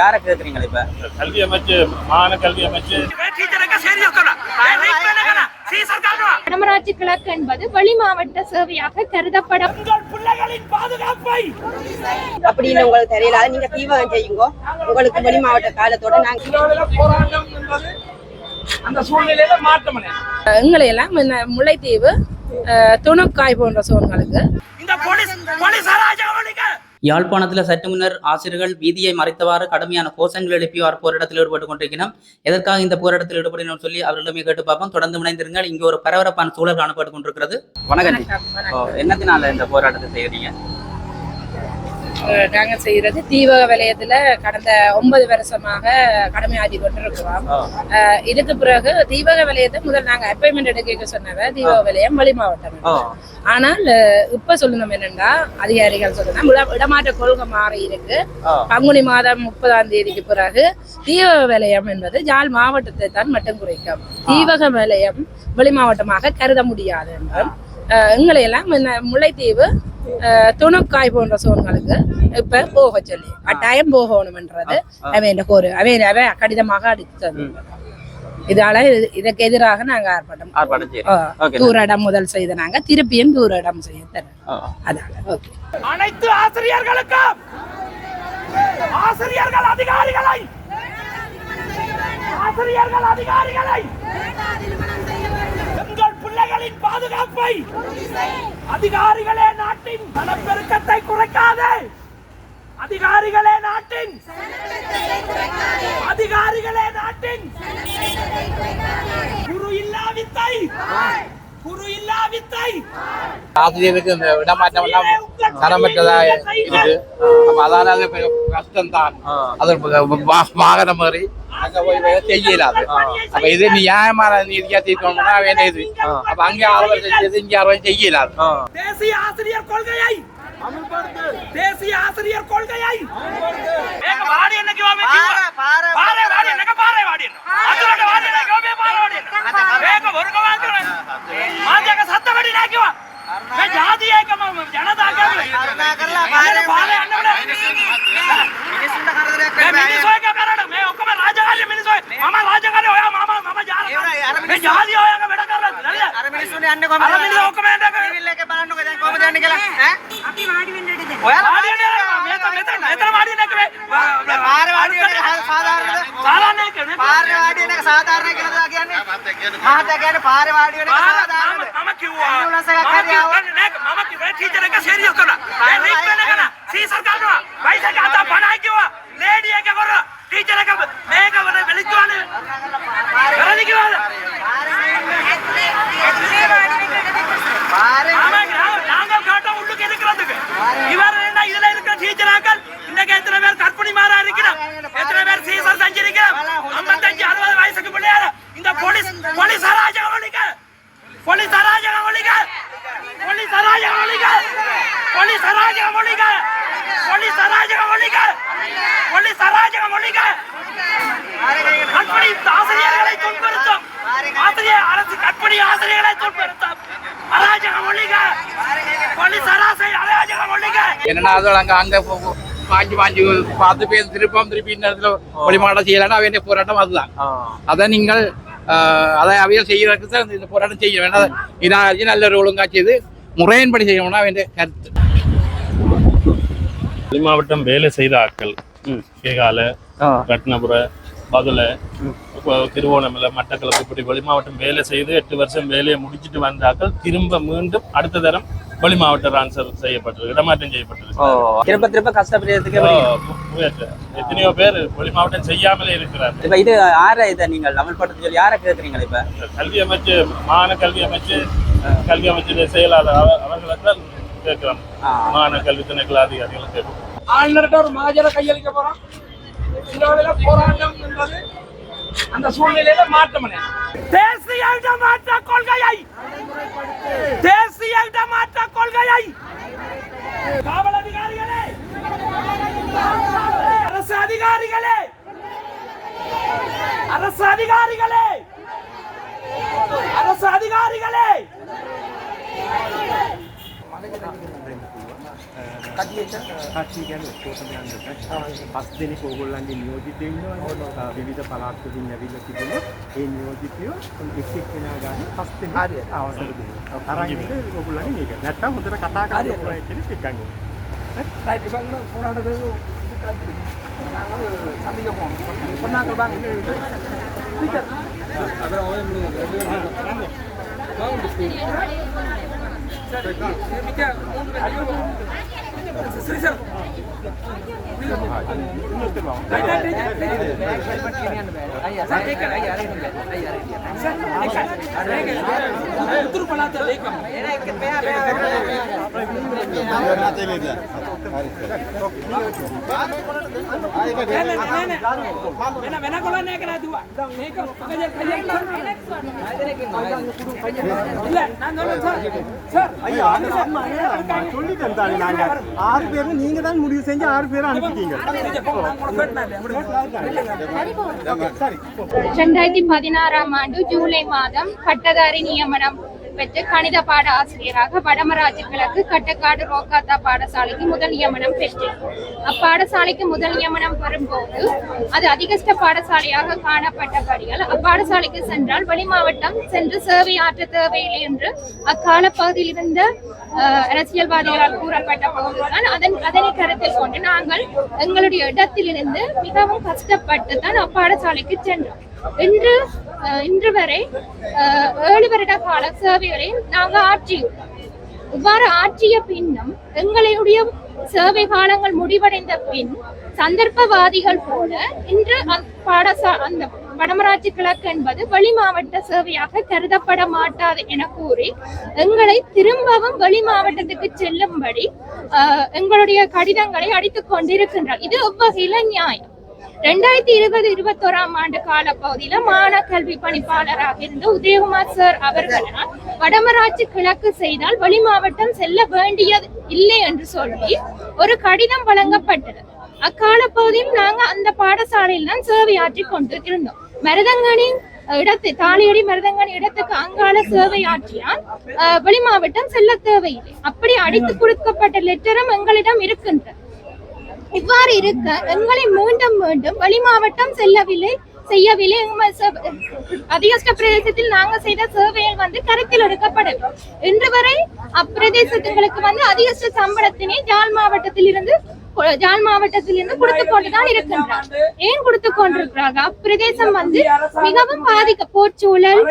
யாரை கேக்குறீங்களா இப்ப? கல்வி அமைச்சு மாகாண கல்வி அமைச்சு. வடமராட்சி கிழக்கு என்பது வெளி மாவட்ட சேவையாக கருதப்படும். அப்படின்னு உங்களுக்கு தெரியல. அதை நீங்க தீவிரம் செய்யுங்க. உங்களுக்கு வெளி மாவட்ட காலத்தோட நாங்க அந்த சூழ்நிலையில மாற்றம் எங்களை எல்லாம் முல்லைத்தீவு துணுக்காய் போன்ற சோன்களுக்கு இந்த போலீஸ் போலீஸ் அராஜகமளிக்க யாழ்ப்பாணத்தில் சற்று முன்னர் ஆசிரியர்கள் வீதியை மறைத்தவாறு கடுமையான கோஷங்கள் எழுப்பியவாறு போராட்டத்தில் ஈடுபட்டு கொண்டிருக்கிறோம் எதற்காக இந்த போராட்டத்தில் ஈடுபடணும் சொல்லி அவர்களிடமே கேட்டு பார்ப்போம். தொடர்ந்து இணைந்திருங்கள். இங்கே ஒரு பரபரப்பான சூழல் காணப்பட்டு கொண்டிருக்கிறது. வணக்கம். என்னத்தினால இந்த போராட்டத்தை செய்யறீங்க அஹ், நாங்க செய்யறது தீவக வலயத்துல கடந்த ஒன்பது வருஷமாக கடமையாற்றி கொண்டிருக்கிறோம். இதுக்கு பிறகு தீவக வலயத்தை முதல் நாங்க அப்பாயின்மெண்ட் எடுக்க சொன்னவ தீவக வலயம் வெளி மாவட்டம் ஆனால் இப்ப சொல்லணும் என்னன்னா அதிகாரிகள் சொல்லணும் இட- இடமாற்ற கொள்கை மாறி இருக்கு. பங்குனி மாதம் முப்பதாம் தேதிக்கு பிறகு தீவக வலயம் என்பது யாழ் மாவட்டத்தை தான் மட்டும் குறிக்கும். தீவக வலயம் வெளி மாவட்டமாக கருத முடியாது. என்றும் அஹ், எங்களை எல்லாம் இந்த முல்லைத்தீவு துணுக்காய் போன்ற சோன்களுக்கு இப்ப போக சொல்லி கட்டாயம் போகணும்ன்றது அவன் கோரு அவன் அவன் கடிதமாக அடித்தது. இதால இது- இதற்கு எதிராக நாங்க ஆர்ப்பாட்டம் தூரடம் முதல் செய்த நாங்க திருப்பியும் தூரடம் செய்ய தரோம் அதால ஓகே. அனைத்து ஆசிரியர்களுக்கும் ஆசிரியர்கள் அதிகாரிகளை ஆசிரியர்கள் அதிகாரிகளை பிள்ளைகளின் பாதுகாப்பை அதிகாரிகளே நாட்டின் பணப்பெருக்கத்தை குறைக்காதே. அதிகாரிகளே நாட்டின் அதிகாரிகளே நாட்டின் குரு இல்லா வித்தை ஆசிரியருக்கு இந்த இடமாற்றம் எல்லாம் தரமற்றதா இருக்கு அப்ப அதனால அது கொஞ்சம் கஷ்டம்தான் அது வாகனம் மாறி அங்க போய் வேலை செய்ய இயலாது அப்ப இது நியாயமான நீதியா தீர்க்கணும்னா வேண்டிய இது அப்ப அங்கே அறுவை செஞ்சது இங்க அறுவை செய்ய இயலாது தேசிய ஆசிரியர் கொள்கையை దేశీయ ఆశ్రయ కోల్టయాయి ఏక వాడి ఎన్నకి వామే దీవా పారే వాడి ఎన్నక పారే వాడి ఎన్న అదురక వాడి ఎన్నకి వామే పారే వాడి ఎన్న ఏక వరుక వాంకర మాజక సత్త వడి నాకివా మే జాతి ఏక మా జనతా కే కర్లా పారే పారే అన్నవడ మినిసుండ కరదరే కే మే మినిసోయ కే కరడ మే ఒక్క మే రాజగాలి మినిసోయ మామ రాజగాలి హోయా మామ మామ జాల మే జాతి హోయా కే బెడ కరల అరే మినిసుండ అన్నే కో అరే మినిసోయ సాధారణ పారివాడి సాధారణ మహత గారి పారివాడి సాధారణ என்னன்னா அது அங்க அங்க பாஞ்சு பாஞ்சு பார்த்து பேர் திருப்பம் திருப்பி இந்த இடத்துல வழிமாடம் செய்யலாம் வேண்டிய போராட்டம் அதுதான். அதை நீங்கள் அதை அவையில் செய்யறதுக்கு தான் இந்த போராட்டம் செய்ய வேண்டாம் இதாச்சு நல்ல ஒரு ஒழுங்கா செய்து முறையின்படி செய்யணும்னா வேண்டிய கருத்து. வெளி மாவட்டம் வேலை செய்த ஆட்கள். கேகால ரத்னபுர இப்போ திருவோணமலை மட்டக்களப்பு இப்படி வெளி மாவட்டம் வேலை செய்து எட்டு வருஷம் வேலையை முடிச்சிட்டு வந்த ஆட்கள் திரும்ப மீண்டும் அடுத்த தரம் வெளி மாவட்ட டிரான்ஸ்ஃபர் செய்யப்பட்டிருக்கு இடமாற்றம் ஓ. செய்யப்பட்டிருக்கு திரும்ப திரும்ப கஷ்டப்படுறதுக்கு. எத்தனையோ பேர் வெளி மாவட்டம் செய்யாமலே இருக்கிறார் இப்ப இது யாரை இதை நீங்கள் அமல்படுத்த சொல்லி யாரை கேக்குறீங்களா இப்ப? கல்வி அமைச்சு மாகாண கல்வி அமைச்சு கல்வி அமைச்சு செயலாளர் அவ- அவர்களுக்கு தான் கேட்கிறோம். மாகாண கல்வி திணைக்கள அதிகாரிகளும் கேட்கிறோம். ஆளுநர்கிட்ட ஒரு மகஜரை கையளிக்க போறோம். போராட்டம் என்பது அந்த சூழ்நிலையில மாற்றம் தேசிய இடமாற்ற கொள்கையை தேசிய இடமாற்ற கொள்கையை காவல் அதிகாரிகளே அரசு அதிகாரிகளே அரசு அதிகாரிகளே அரசு அதிகாரிகளே. කඩියට හටි ගැන ඔක්කෝටම යන්න පස් දෙනෙක් ඕගොල්ලන්ගේ නියෝජිතය ඉන්නවා. විවිධ පලාත්වලින් ඇවිල්ලා තිබුණා ඒ නියෝජිතයෝ එක් එක් කෙනා ගන්න පස් දෙනෙක් හරි. අවසර දෙනවා තරංග ඕගොල්ලන්ගේ නේද නැත්තම් හොඳට කතා කරලා ඕගොල්ලෝ එක්කනේ ටිකක් ගන්න රයිට් ඉතින් පොරාට දේරු සම්බිය කොම් පොන්නාකල් බං ඉතින් අදර ඔය මම බං බිස්කේ සර් ඒක මේක මොකද இல்ல நான் சொல்றேன் சார் சார் ஐயா சொல்லிட்டேன் நாங்க. ஆறு பேரும் நீங்க தான் முடிவு செஞ்சு ஆறு பேரும் அனுப்பிட்டீங்க. ரெண்டாயிரத்தி பதினாறாம் ஆண்டு ஜூலை மாதம் பட்டதாரி நியமனம். பெற்று கணித பாட ஆசிரியராக வடமராஜ் கிழக்கு கட்டக்காடு ரோகாத்தா பாடசாலைக்கு முதல் நியமனம் பெற்றேன் அப்பாடசாலைக்கு முதல் நியமனம் வரும்போது அது அதிகஷ்ட பாடசாலையாக காணப்பட்டபடியால் அப்பாடசாலைக்கு சென்றால் வெளி மாவட்டம் சென்று சேவை ஆற்ற தேவையில்லை என்று அக்கால பகுதியில் இருந்த அஹ், அரசியல்வாதிகளால் கூறப்பட்ட போதுதான் அதன் அதனை கருத்தில் கொண்டு நாங்கள் எங்களுடைய இடத்திலிருந்து மிகவும் கஷ்டப்பட்டு தான் அப்பாடசாலைக்கு சென்றோம். இன்று இன்று வரை ஏழு வருட கால சேவைகளை நாங்கள் ஆற்றியுள்ளோம். இவ்வாறு ஆற்றிய பின்னும் எங்களுடைய சேவை காலங்கள் முடிவடைந்த பின் சந்தர்ப்பவாதிகள் போல இன்று அந்த பாடசா அந்த வடமராட்சி கிழக்கு என்பது வெளி மாவட்ட சேவையாக கருதப்பட மாட்டாது என கூறி எங்களை திரும்பவும் வெளி மாவட்டத்துக்கு செல்லும்படி எங்களுடைய கடிதங்களை அடித்துக் கொண்டிருக்கின்றார் இது எவ்வகையில நியாயம்? ரெண்டாயிரத்தி இருபது இருபத்தோராம் ஆண்டு காலப்பகுதியில மாநில கல்வி பணிப்பாளராக இருந்த உதயகுமார் சார் அவர்களால் வடமராட்சி கிழக்கு செய்தால் வெளி மாவட்டம் செல்ல வேண்டியது இல்லை என்று சொல்லி ஒரு கடிதம் வழங்கப்பட்டது. அக்கால பகுதியும் நாங்க அந்த பாடசாலையில் தான் சேவையாற்றி கொண்டு இருந்தோம் மருதங்கனி இடத்து தாலியடி மருதங்கனி இடத்துக்கு அங்கால சேவை ஆற்றியால் வெளி மாவட்டம் செல்ல தேவையில்லை. அப்படி அடித்து கொடுக்கப்பட்ட லெட்டரும் எங்களிடம் இருக்கின்றது. இவ்வாறு இருக்க எங்களை மீண்டும் மீண்டும் வெளி மாவட்டம் செல்லவில்லை செய்யவில்லை. அதிகஷ்ட பிரதேசத்தில் நாங்கள் செய்த சேவைகள் வந்து கருத்தில் எடுக்கப்படும் இன்று வரை அப்பிரதேசத்துங்களுக்கு வந்து அதிகஷ்ட சம்பளத்தினை ஜாழ் மாவட்டத்தில் இருந்து ஜாழ் மாவட்டத்தில் இருந்து கொடுத்து கொண்டுதான் இருக்கின்றார். ஏன் கொடுத்து கொண்டிருக்கிறார்கள் அப்பிரதேசம் வந்து மிகவும் பாதிக்க போர்ச்சூழல்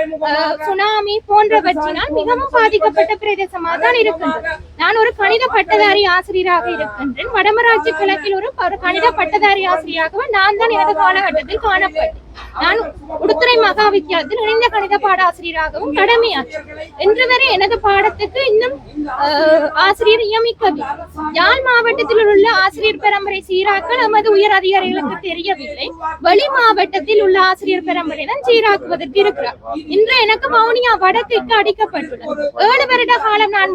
சுனாமி போன்றவற்றினால் மிகவும் பாதிக்கப்பட்ட பிரதேசமாக தான் இருக்கின்றது. நான் ஒரு கணித பட்டதாரி ஆசிரியராக இருக்கின்றேன். வடமராட்சி கிழக்கில் ஒரு ஒரு கணித பட்டதாரி ஆசிரியராக நான் தான் எனது காலகட்டத்தில் காணப்பட்டேன். நான் உடுத்துறை மகா வித்தியாலயத்தில் இணைந்த கணித பாட ஆசிரியராகவும் கடமையாற்றேன் இன்று வரை எனது பாடத்துக்கு இன்னும் ஆசிரியர் நியமிக்கவில்லை. யாழ் மாவட்டத்தில் உள்ள ஆசிரியர் பெரம்பரை சீராக்கள் நமது உயர் அதிகாரிகளுக்கு தெரியவில்லை. வெளி மாவட்டத்தில் உள்ள ஆசிரியர் பரம்பரை தான் சீராக்குவதற்கு இருக்கிறார். இன்று எனக்கு வவுனியா வடக்குக்கு அடிக்கப்பட்டுள்ளது. ஏழு வருட காலம் நான்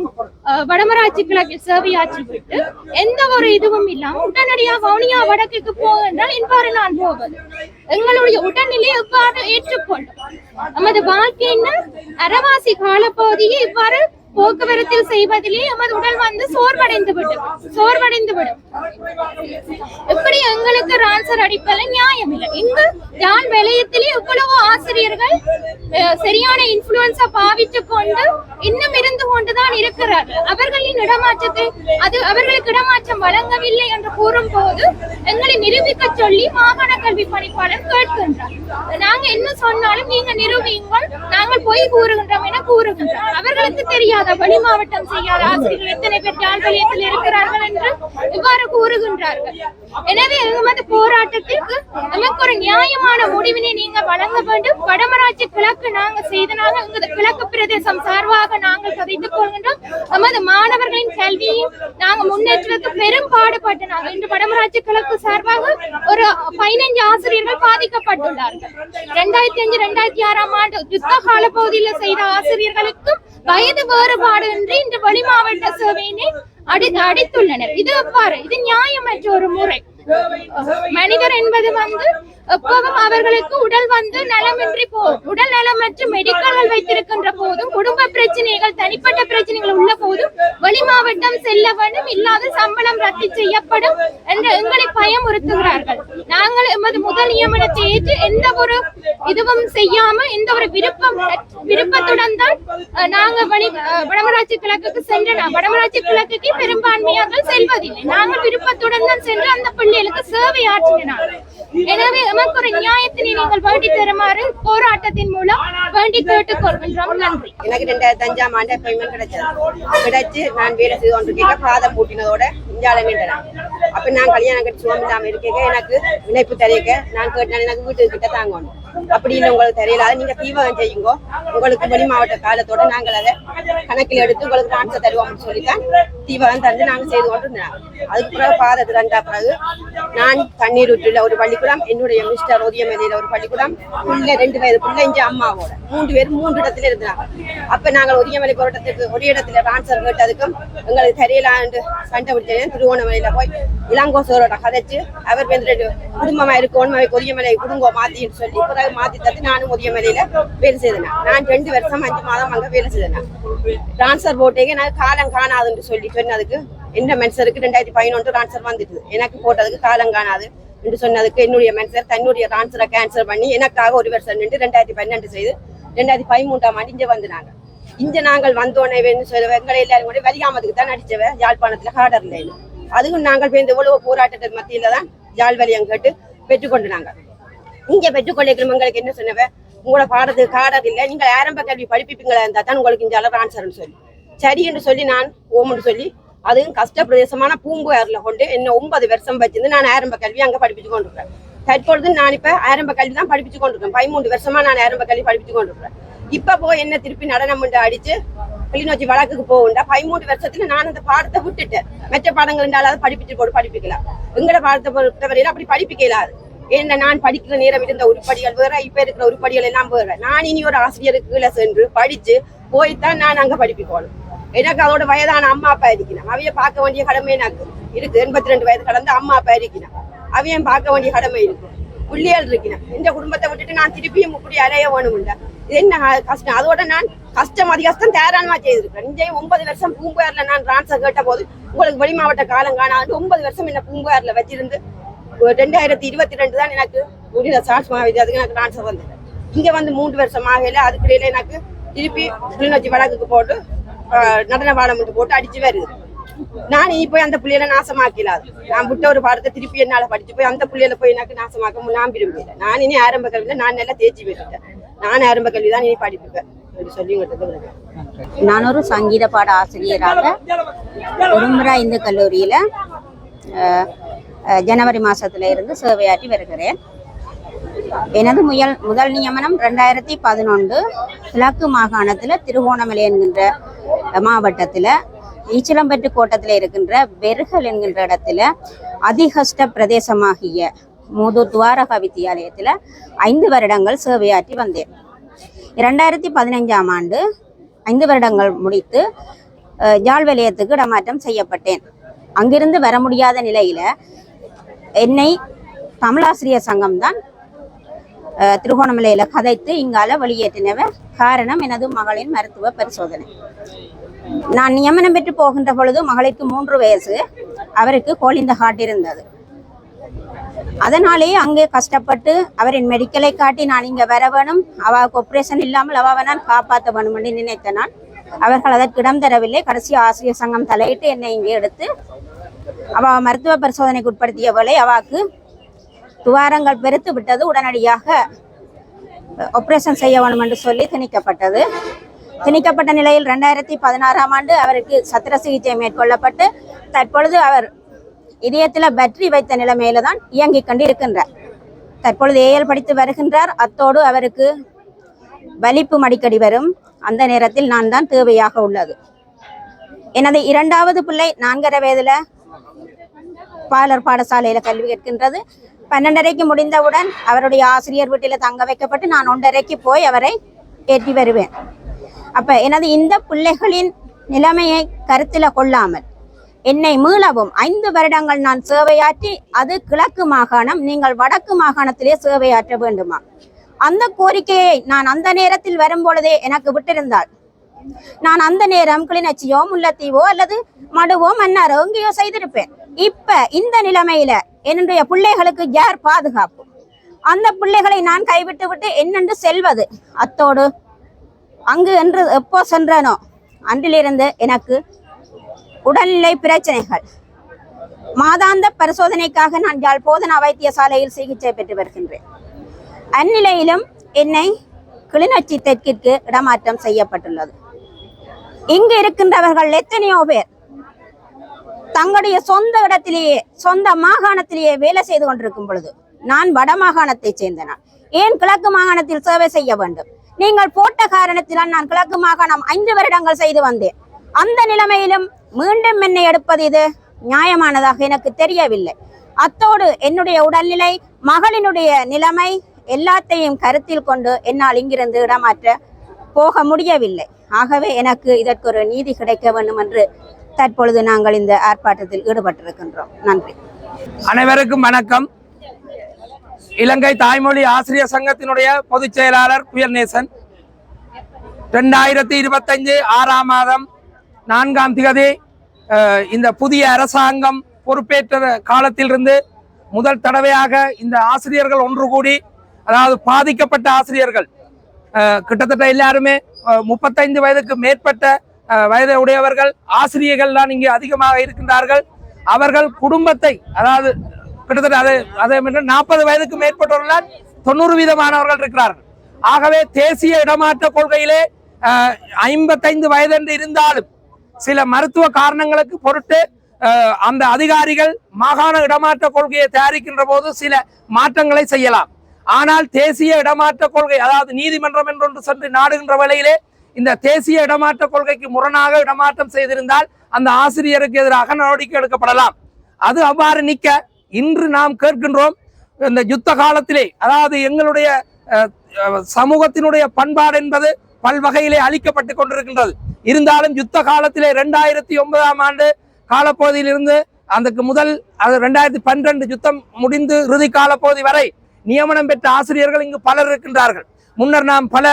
அஹ், வடமராட்சி கிழக்கில் சேவையாற்றி விட்டு எந்த ஒரு இதுவும் இல்லாமல் உடனடியாக வவுனியா வடக்குக்கு போகின்றால் இவ்வாறு நான் போவது. எங்களுடைய உடல்நிலை எவ்வாறு ஏற்றுக்கொள்ளும் நமது வாழ்க்கையின் அறவாசி காலப்பகுதியை இவ்வாறு போக்குவரத்தில் செய்வதிலே எமது உடல் வந்து சோர்வடைந்து விடும் சோர்வடைந்து விடும் இப்படி எங்களுக்கு ரான்சர் அடிப்பதில் நியாயம் இல்லை இங்கு யாழ் விளையத்திலே எவ்வளவோ ஆசிரியர்கள் சரியான இன்ஃபுளுன்ஸ பாவித்துக் கொண்டு இன்னும் இருந்து கொண்டுதான் இருக்கிறார்கள். அவர்களின் இடமாற்றத்தை அது அவர்களுக்கு இடமாற்றம் வழங்கவில்லை என்று கூறும் போது எங்களை நிரூபிக்க சொல்லி மாகாண கல்வி பணிப்பாளர் கேட்கின்றார். நாங்க என்ன சொன்னாலும் நீங்க நிரூபியுங்கள் நாங்கள் போய் கூறுகின்றோம் என கூறுகின்றோம் அவர்களுக்கு தெரியாது. பணி மாவட்டம் செய்யாத ஆசிரியர்கள் எத்தனை பேர் யாழ் வலயத்தில் இருக்கிறார்கள் என்று இவ்வாறு கூறுகின்றார்கள். எனவே எமது போராட்டத்திற்கு நமக்கு ஒரு நியாயமான முடிவினை நீங்க வழங்க வேண்டும். வடமராட்சி கிழக்கு நாங்கள் செய்தனால எங்களது கிழக்கு பிரதேசம் சார்பாக நாங்கள் கதைத்துக் கொள்கின்றோம். நமது மாணவர்களின் கல்வியை நாங்கள் முன்னேற்றத்துக்கு பெரும் பாடுபட்டு நாங்கள் இன்று வடமராட்சி கிழக்கு சார்பாக ஒரு பதினைஞ்சு ஆசிரியர்கள் பாதிக்கப்பட்டுள்ளார்கள். ரெண்டாயிரத்தி அஞ்சு ரெண்டாயிரத்தி ஆறாம் ஆண்டு யுத்த கால பகுதியில் செய்த ஆசிரியர்களுக்கும் வயது வேறுபாடு இன்றி இன்று வெளி மாவட்ட சேவையினை அடி அடித்துள்ளனர். இது எவ்வாறு இது நியாயமற்ற ஒரு முறை. மனிதர் என்பது வந்து எப்பவும் அவர்களுக்கு உடல் வந்து நலமின்றி போ உடல் நலம் மற்றும் மெடிக்கல்கள் வைத்திருக்கின்ற போதும் குடும்ப பிரச்சனைகள் தனிப்பட்ட பிரச்சனைகள் உள்ள போதும் வெளி மாவட்டம் செல்ல வேண்டும் இல்லாத சம்பளம் ரத்து செய்யப்படும் என்று எங்களை பயமுறுத்துகிறார்கள். நாங்கள் எமது முதல் நியமனத்தை ஏற்று எந்த ஒரு இதுவும் செய்யாம எந்த ஒரு விருப்பம் விருப்பத்துடன் தான் நாங்கள் நாங்க வடமராட்சி கிழக்குக்கு சென்றன வடமராட்சி கிழக்குக்கு பெரும்பான்மையாக செல்வதில்லை. நாங்கள் விருப்பத்துடன் தான் சென்று அந்த பிள்ளைகளுக்கு சேவை ஆற்றினார். எனவே எமக்கு ஒரு நியாயத்தினை நீங்கள் வேண்டி தருமாறு போராட்டத்தின் மூலம் வேண்டி கேட்டுக் கொள்கின்றோம் நன்றி. எனக்கு ரெண்டாயிரத்தி அஞ்சாம் ஆண்டு அப்பாயின்மெண்ட் கிடைச்சது. கிடைச்சு நான் வேலை செய்து கொண்டிருக்கேன். பாதம் பூட்டினதோட இந்தியாவில நின்றேன். அப்ப நான் கல்யாணம் கட்டி சுவாமி இல்லாம இருக்கேன் எனக்கு இணைப்பு தெரியக்க நான் கேட்டேன் எனக்கு வீட்டுக்கு கிட்ட தாங்கணும். அப்படி இல்லை உங்களுக்கு தெரியல. அதை நீங்க தீவிரம் செய்யுங்க. உங்களுக்கு வெளி மாவட்ட காலத்தோட நாங்கள் அதை கணக்கில் எடுத்து உங்களுக்கு ட்ரான்ஸ்ஃபர் தருவோம்னு சொல்லித்தான் தீவிரம் தந்து நாங்கள் செய்து கொண்டிருந்தோம். அதுக்கு பிறகு பாதத்து ரெண்டா பிறகு நான் தண்ணீர் ஊற்றுல ஒரு பள்ளிக்கூடம் என்னுடைய மிஸ்டர் உதயமதியில ஒரு பள்ளிக்கூடம் பிள்ளை ரெண்டு பேர் பிள்ளை இஞ்சி அம்மாவோட. மூன்று பேர் மூன்று இடத்துல இருந்தாங்க. அப்ப நாங்கள் உதயமலை போராட்டத்துக்கு ஒரு இடத்துல ஆன்சர் கேட்டதுக்கும் எங்களுக்கு தெரியலான்னு சண்டை பிடிச்சேன் திருவோணமலையில போய் இளங்கோசோரோட கதைச்சு அவர் வந்து குடும்பமா இருக்கணும் அவை உதயமலை குடும்பம் மாத்தின்னு சொல்லி பிறகு மாத்தி தந்து நானும் உதயமலையில வேலை செய்தேன். நான் ரெண்டு வருஷம் அஞ்சு மாதம் அங்க வேலை செய்தேன். ட்ரான்ஸ்ஃபர் போட்டேங்க. நான் காலம் காணாதுன்னு சொல்லி சொன்னதுக்கு என்ன மென்சருக்கு ரெண்டாயிரத்தி பதினொன்று ட்ரான்ஸ்ஃபர் வந்துட்டு. எனக்கு போட்டதுக்கு காலம் காணாது என்று சொன்னதுக்கு என்னுடைய மென்சர் தன்னுடைய ட்ரான்ஸ்ஃபரை கேன்சல் பண்ணி எனக்காக ஒரு வருஷம் நின்று ரெண்டாயிரத்தி பன்னெண்டு செய்து ரெண்டாயிரத்தி பதிமூன்றாம் ஆண்டு இஞ்ச வந்து நாங்கள் இங்க நாங்கள் வந்தோடனே சொல்ல எங்களை எல்லாரும் கூட வலிகாமத்துக்கு தான் நடிச்சவ யாழ்ப்பாணத்துல இல்லைன்னு அதுவும் நாங்கள் போய் இந்த இவ்வளவு போராட்டத்தின் மத்தியில தான் யாழ் வலியம் கேட்டு பெற்றுக்கொண்டு நீங்க இங்க பெற்றுக்கொள்ளிக்கிறோம் எங்களுக்கு என்ன சொன்னவ? உங்களோட பாடத்துக்கு காடர் இல்லை. நீங்கள் ஆரம்ப கல்வி படிப்பிப்பீங்களா இருந்தா தான் உங்களுக்கு இந்த அளவு ஆன்சர்னு சொல்லி. சரி என்று சொல்லி நான் ஓம்னு சொல்லி அதுவும் கஷ்ட பிரதேசமான கொண்டு என்ன ஒன்பது வருஷம் வச்சிருந்து நான் ஆரம்ப கல்வி அங்க படிப்பிச்சு கொண்டிருக்கேன் தற்பொழுது நான் இப்ப ஆரம்ப கல்வி தான் படிப்பிச்சு கொண்டிருக்கேன். பதிமூன்று வருஷமா நான் ஆரம்ப கல்வி படிப்பிச்சு கொண்டிருக்கிறேன். இப்போ போய் என்ன திருப்பி நடனம் உண்டு அடிச்சு கிளிநொச்சி வழக்குக்கு போகுண்டா? பதிமூன்று வருஷத்துல நான் அந்த பாடத்தை விட்டுட்டேன் மற்ற பாடங்கள் இருந்தாலும் படிப்பிச்சு போட்டு படிப்பிக்கலாம். எங்கட பாடத்தை பொறுத்தவரையில அப்படி படிப்பிக்கலாது. என்ன நான் படிக்கிற நேரம் இருந்த உருப்படிகள் வேற இப்ப இருக்கிற உருப்படிகள் எல்லாம் வேற. நான் இனி ஒரு ஆசிரியருக்கு கீழே சென்று படிச்சு போய்த்தான் நான் அங்க படிப்பிக்கணும் எனக்கு அதோட வயதான அம்மா அப்பா இருக்கணும் அவைய பார்க்க வேண்டிய கடமை எனக்கு இருக்கு. எண்பத்தி ரெண்டு வயது கடந்த அம்மா அப்பா இருக்கணும் அவையும் பார்க்க வேண்டிய கடமை இருக்கு. பிள்ளைகள் இருக்கணும் இந்த குடும்பத்தை விட்டுட்டு நான் திருப்பியும் இப்படி அலைய வேணும்ல? இது என்ன கஷ்டம்? அதோட நான் கஷ்டம் அதிக கஷ்டம் தேரானமா செய்திருக்கேன் இங்கே ஒன்பது வருஷம் பூம்புகார்ல நான் டிரான்ஸ்ஃபர் கேட்ட போது உங்களுக்கு வெளி மாவட்ட காலம் காணாது. ஒன்பது வருஷம் என்ன பூம்புகார்ல வச்சிருந்து ரெண்டாயிரத்தி இருபத்தி ரெண்டு தான் எனக்கு புனித சாட்சி மாவதி. அதுக்கு எனக்கு ட்ரான்ஸ்ஃபர் வந்தது. இங்க வந்து மூன்று வருஷம் ஆகல. அதுக்கிடையில எனக்கு திருப்பி கிளிநொச்சி வழக்குக்கு போட்டு நடன பாடம் மட்டும் போட்டு அடிச்சு வருது. நான் நீ போய் அந்த பிள்ளையில நாசமாக்கலாது நான் விட்ட ஒரு பாடத்தை திருப்பி என்னால படிச்சு போய் அந்த பிள்ளையில போய் எனக்கு நாசமாக்க நான் விரும்பல. நான் இனி ஆரம்ப கல்வியில நான் நல்லா தேர்ச்சி பெற்றுட்டேன். நான் ஆரம்ப கல்வி தான் இனி படிப்பேன் அப்படி சொல்லி நான் ஒரு சங்கீத பாட ஆசிரியராக உரும்புரா இந்து கல்லூரியில ஜனவரி மாசத்துல இருந்து சேவையாற்றி வருகிறேன். எனது முயல் முதல் நியமனம் ரெண்டாயிரத்தி பதினொன்று கிழக்கு மாகாணத்தில் திருகோணமலை என்கின்ற மாவட்டத்தில் ஈச்சலம்பட்டு கோட்டத்தில் இருக்கின்ற வெறுகல் என்கின்ற இடத்துல அதிகஷ்ட பிரதேசமாகிய மூதூர் துவாரகா வித்தியாலயத்தில் ஐந்து வருடங்கள் சேவையாற்றி வந்தேன். இரண்டாயிரத்தி பதினைஞ்சாம் ஆண்டு ஐந்து வருடங்கள் முடித்து அஹ், யாழ் இடமாற்றம் செய்யப்பட்டேன். அங்கிருந்து வர முடியாத நிலையில என்னை தமிழாசிரியர் சங்கம் தான் திருகோணமலையில் கதைத்து இங்கால வெளியேற்றினவர் காரணம் எனது மகளின் மருத்துவ பரிசோதனை. நான் நியமனம் பெற்று போகின்ற பொழுது மகளுக்கு மூன்று வயசு அவருக்கு கோலிந்த ஹார்ட் இருந்தது. அதனாலேயே அங்கே கஷ்டப்பட்டு அவரின் மெடிக்கலை காட்டி நான் இங்கே வர வேணும் அவளுக்கு ஆப்ரேஷன் இல்லாமல் அவ நான் காப்பாற்ற வேணும் என்று நினைத்த நான் அவர்கள் அதற்கு இடம் தரவில்லை. கடைசி ஆசிரியர் சங்கம் தலையிட்டு என்னை இங்கே எடுத்து அவ மருத்துவ பரிசோதனைக்கு உட்படுத்திய வேளை அவாக்கு துவாரங்கள் பெருத்து விட்டது. உடனடியாக ஆப்ரேஷன் செய்ய வேணும் என்று சொல்லி திணிக்கப்பட்டது. திணிக்கப்பட்ட நிலையில் ரெண்டாயிரத்தி பதினாறாம் ஆண்டு அவருக்கு சத்திர சிகிச்சை மேற்கொள்ளப்பட்டு தற்பொழுது அவர் இதயத்தில் பற்றி வைத்த நிலைமையில தான் இயங்கிக் கொண்டிருக்கின்றார். தற்பொழுது ஏஎல் படித்து வருகின்றார். அத்தோடு அவருக்கு வலிப்பு மடிக்கடி வரும். அந்த நேரத்தில் நான் தான் தேவையாக உள்ளது. எனது இரண்டாவது பிள்ளை நான்கரை வயதில் பாலர் பாடசாலையில் கல்வி கற்கின்றது. பன்னெண்டரைக்கு முடிந்தவுடன் அவருடைய ஆசிரியர் வீட்டில் தங்க வைக்கப்பட்டு நான் ஒன்றரைக்கு போய் அவரை ஏற்றி வருவேன். அப்ப எனது இந்த பிள்ளைகளின் நிலைமையை கருத்தில் கொள்ளாமல் என்னை மீளவும் ஐந்து வருடங்கள் நான் சேவையாற்றி அது கிழக்கு மாகாணம் நீங்கள் வடக்கு மாகாணத்திலே சேவையாற்ற வேண்டுமா? அந்த கோரிக்கையை நான் அந்த நேரத்தில் வரும்பொழுதே எனக்கு விட்டிருந்தால் நான் அந்த நேரம் கிளிநொச்சியோ முல்லத்தீவோ அல்லது மடுவோ மன்னாரோ எங்கேயோ செய்திருப்பேன். இப்ப இந்த நிலைமையில என்னுடைய பிள்ளைகளுக்கு யார் பாதுகாப்பு? அந்த பிள்ளைகளை நான் கைவிட்டு விட்டு என்னென்று செல்வது? அத்தோடு அங்கு என்று எப்போ சென்றனோ அன்றிலிருந்து எனக்கு உடல்நிலை பிரச்சனைகள். மாதாந்த பரிசோதனைக்காக நான் யாழ் போதனா வைத்தியசாலையில் சிகிச்சை பெற்று வருகின்றேன். அந்நிலையிலும் என்னை கிளிநொச்சி தெற்கிற்கு இடமாற்றம் செய்யப்பட்டுள்ளது. இங்கு இருக்கின்றவர்கள் எத்தனையோ பேர் தங்களுடைய சொந்த இடத்திலேயே சொந்த மாகாணத்திலேயே வேலை செய்து கொண்டிருக்கும் பொழுது நான் வட மாகாணத்தை சேர்ந்த நான் ஏன் கிழக்கு மாகாணத்தில் சேவை செய்ய வேண்டும்? நீங்கள் போட்ட காரணத்தினால் நான் கிழக்கு மாகாணம் ஐந்து வருடங்கள் செய்து வந்தேன். அந்த நிலைமையிலும் மீண்டும் என்னை எடுப்பது இது? நியாயமானதாக எனக்கு தெரியவில்லை. அத்தோடு என்னுடைய உடல்நிலை மகளினுடைய நிலைமை எல்லாத்தையும் கருத்தில் கொண்டு என்னால் இங்கிருந்து இடமாற்ற போக முடியவில்லை. ஆகவே எனக்கு இதற்கு ஒரு நீதி கிடைக்க வேண்டும் என்று தற்பொழுது நாங்கள் இந்த ஆர்ப்பாட்டத்தில் ஈடுபட்டிருக்கின்றோம். நன்றி. அனைவருக்கும் வணக்கம். இலங்கை தாய்மொழி ஆசிரியர் சங்கத்தினுடைய பொதுச் செயலாளர் புயல்நேசன். ரெண்டாயிரத்தி இருபத்தஞ்சு ஆறாம் மாதம் நான்காம் திகதி இந்த புதிய அரசாங்கம் பொறுப்பேற்ற காலத்திலிருந்து முதல் தடவையாக இந்த ஆசிரியர்கள் ஒன்று கூடி அதாவது பாதிக்கப்பட்ட ஆசிரியர்கள் கிட்டத்தட்ட எல்லாருமே முப்பத்தைந்து வயதுக்கு மேற்பட்ட வயதை உடையவர்கள் ஆசிரியர்கள் தான் இங்கே அதிகமாக இருக்கின்றார்கள். அவர்கள் குடும்பத்தை அதாவது கிட்டத்தட்ட அதே அதே நாற்பது வயதுக்கு மேற்பட்டவர்கள் தொண்ணூறு வீதமானவர்கள் இருக்கிறார்கள். ஆகவே தேசிய இடமாற்ற கொள்கையிலே ஐம்பத்தைந்து வயது என்று இருந்தாலும் சில மருத்துவ காரணங்களுக்கு பொருட்டு அந்த அதிகாரிகள் மாகாண இடமாற்ற கொள்கையை தயாரிக்கின்ற போது சில மாற்றங்களை செய்யலாம். ஆனால் தேசிய இடமாற்ற கொள்கை அதாவது நீதிமன்றம் என்றொன்று சென்று நாடுகின்ற வேளையிலே இந்த தேசிய இடமாற்ற கொள்கைக்கு முரணாக இடமாற்றம் செய்திருந்தால் அந்த ஆசிரியருக்கு எதிராக நடவடிக்கை எடுக்கப்படலாம். அது அவ்வாறு நிற்க இன்று நாம் கேட்கின்றோம் இந்த யுத்த காலத்திலே அதாவது எங்களுடைய சமூகத்தினுடைய பண்பாடு என்பது பல்வகையிலே அழிக்கப்பட்டு கொண்டிருக்கின்றது. இருந்தாலும் யுத்த காலத்திலே ரெண்டாயிரத்தி ஒன்பதாம் ஆண்டு காலப்பகுதியிலிருந்து அதுக்கு முதல் அது ரெண்டாயிரத்தி பன்னிரண்டு யுத்தம் முடிந்து இறுதி காலப்பகுதி வரை நியமனம் பெற்ற ஆசிரியர்கள் இங்கு பலர் இருக்கின்றார்கள். முன்னர் நாம் பல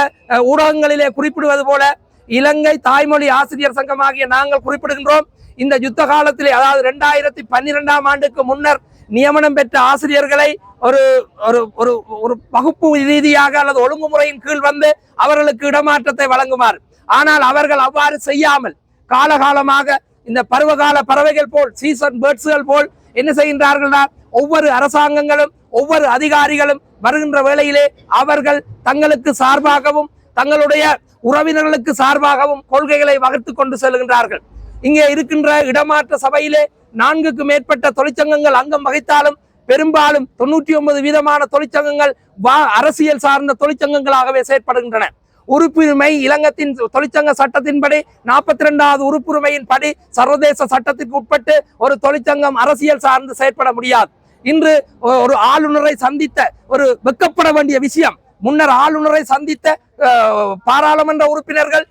ஊடகங்களிலே குறிப்பிடுவது போல இலங்கை தாய்மொழி ஆசிரியர் சங்கமாகிய நாங்கள் குறிப்பிடுகின்றோம். இந்த யுத்த காலத்திலே அதாவது ரெண்டாயிரத்தி பன்னிரெண்டாம் ஆண்டுக்கு முன்னர் நியமனம் பெற்ற ஆசிரியர்களை ஒரு ஒரு ஒரு ஒரு வகுப்பு ரீதியாக அல்லது ஒழுங்குமுறையின் கீழ் வந்து அவர்களுக்கு இடமாற்றத்தை வழங்குமாறு. ஆனால் அவர்கள் அவ்வாறு செய்யாமல் காலகாலமாக இந்த பருவகால பறவைகள் போல் சீசன் பேர்ட்ஸ்கள் போல் என்ன செய்கின்றார்கள்னா ஒவ்வொரு அரசாங்கங்களும் ஒவ்வொரு அதிகாரிகளும் வருகின்ற வேளையிலே அவர்கள் தங்களுக்கு சார்பாகவும் தங்களுடைய உறவினர்களுக்கு சார்பாகவும் கொள்கைகளை வகுத்து கொண்டு செல்கின்றார்கள். இங்கே இருக்கின்ற இடமாற்ற சபையிலே நான்குக்கு மேற்பட்ட தொழிற்சங்கங்கள் அங்கம் வகித்தாலும் பெரும்பாலும் தொண்ணூற்றி ஒன்பது வீதமான தொழிற்சங்கங்கள் வா அரசியல் சார்ந்த தொழிற்சங்கங்களாகவே செயற்படுகின்றன. உறுப்புரிமை இலங்கத்தின் தொழிற்சங்க சட்டத்தின்படி நாற்பத்தி ரெண்டாவது உறுப்புரிமையின் படி சர்வதேச சட்டத்திற்கு உட்பட்டு ஒரு தொழிற்சங்கம் அரசியல் சார்ந்து செயற்பட முடியாது. இன்று ஒரு ஆளுநரை சந்தித்த ஒரு வெக்கப்பட வேண்டிய விஷயம். முன்னர் ஆளுநரை சந்தித்த பாராளுமன்ற உறுப்பினர்கள்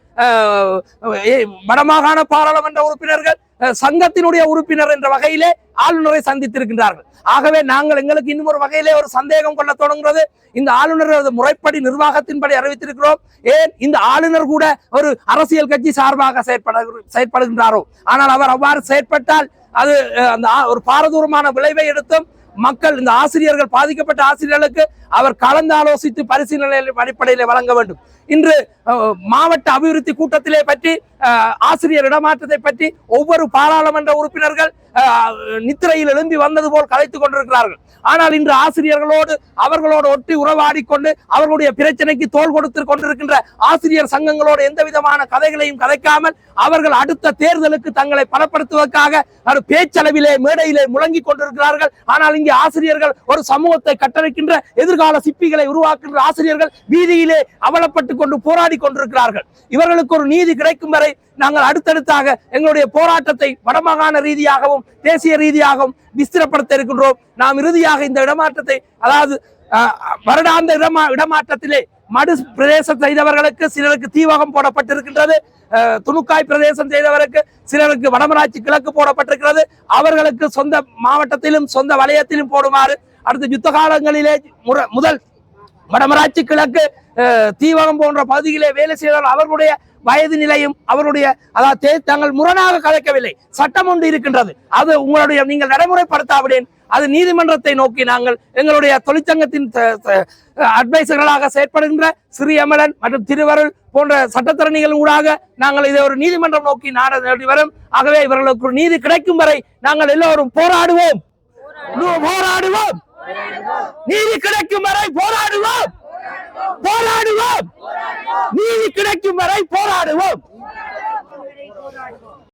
ஏ- வடமாகாண பாராளுமன்ற உறுப்பினர்கள் சங்கத்தினுடைய உறுப்பினர் என்ற வகையிலே ஆளுநரை சந்தித்திருக்கின்றார்கள். ஆகவே நாங்கள் எங்களுக்கு இன்னும் ஒரு வகையிலே ஒரு சந்தேகம் கொள்ள தொடங்குகிறது. இந்த ஆளுநர் முறைப்படி நிர்வாகத்தின்படி அறிவித்திருக்கிறோம். ஏன்? இந்த ஆளுநர் கூட ஒரு அரசியல் கட்சி சார்பாக செயற்பட செயற்படுகின்றாரோ. ஆனால் அவர் அவ்வாறு செயற்பட்டால் அது அந்த ஒரு பாரதூரமான விளைவை எடுத்தும் மக்கள் இந்த ஆசிரியர்கள் பாதிக்கப்பட்ட ஆசிரியர்களுக்கு அவர் கலந்து ஆலோசித்து பரிசீலனை அடிப்படையில் வழங்க வேண்டும். இன்று மாவட்ட அபிவிருத்தி கூட்டத்திலே பற்றி ஆசிரியர் இடமாற்றத்தை பற்றி ஒவ்வொரு பாராளுமன்ற உறுப்பினர்கள் நித்திரையில் எழும்பி வந்தது போல் கலைத்துக் கொண்டிருக்கிறார்கள். ஆனால் இன்று ஆசிரியர்களோடு அவர்களோடு ஒட்டி உறவாடி கொண்டு அவர்களுடைய பிரச்சனைக்கு தோள் கொடுத்து கொண்டிருக்கின்ற ஆசிரியர் சங்கங்களோடு எந்த விதமான கதைகளையும் கதைக்காமல் அவர்கள் அடுத்த தேர்தலுக்கு தங்களை பலப்படுத்துவதற்காக ஒரு பேச்சளவிலே மேடையிலே முழங்கிக் கொண்டிருக்கிறார்கள். ஆனால் இங்கே ஆசிரியர்கள் ஒரு சமூகத்தை கட்டமைக்கின்ற எதிர்கால சிப்பிகளை உருவாக்குகின்ற ஆசிரியர்கள் வீதியிலே அவலப்பட்டு கொண்டு போராடி கொண்டிருக்கிறார்கள். இவர்களுக்கு ஒரு நீதி கிடைக்கும் வரை நாங்கள் அடுத்தடுத்தாக எங்களுடைய போராட்டத்தை வடமாகாண ரீதியாகவும் தேசிய ரீதியாகவும் விஸ்திரப்படுத்த இருக்கின்றோம். நாம் இறுதியாக இந்த இடமாற்றத்தை அதாவது வருடாந்த இடமா இடமாற்றத்திலே மடு பிரதேசம் செய்தவர்களுக்கு சிலருக்கு தீவகம் போடப்பட்டிருக்கின்றது. துணுக்காய் பிரதேசம் செய்தவருக்கு சிலருக்கு வடமராட்சி கிழக்கு போடப்பட்டிருக்கிறது. அவர்களுக்கு சொந்த மாவட்டத்திலும் சொந்த வலயத்திலும் போடுமாறு அடுத்த யுத்த காலங்களிலே முதல் வடமராட்சி கிழக்கு அஹ், தீவகம் போன்ற பகுதியிலே வேலை செய்தால் அவர்களுடைய வயது நிலையும் அவருடைய அதாவது தாங்கள் முரணாக கலைக்கவில்லை. சட்டம் ஒன்று இருக்கின்றது. அது உங்களுடைய நீங்கள் நடைமுறைப்படுத்தாவிடேன் அது நீதிமன்றத்தை நோக்கி நாங்கள் எங்களுடைய தொழிற்சங்கத்தின் அட்வைசர்களாக செயற்படுகின்ற சிறியமலன் மற்றும் திருவருள் போன்ற சட்டத்தரணிகள் ஊடாக நாங்கள் இதை ஒரு நீதிமன்றம் நோக்கி நாட வேண்டி வரும். ஆகவே இவர்களுக்கு நீதி கிடைக்கும் வரை நாங்கள் எல்லோரும் போராடுவோம். போராடுவோம். நீதி கிடைக்கும் வரை போராடுவோம். போராடுவோம். நீதி கிடைக்கும் வரை போராடுவோம்.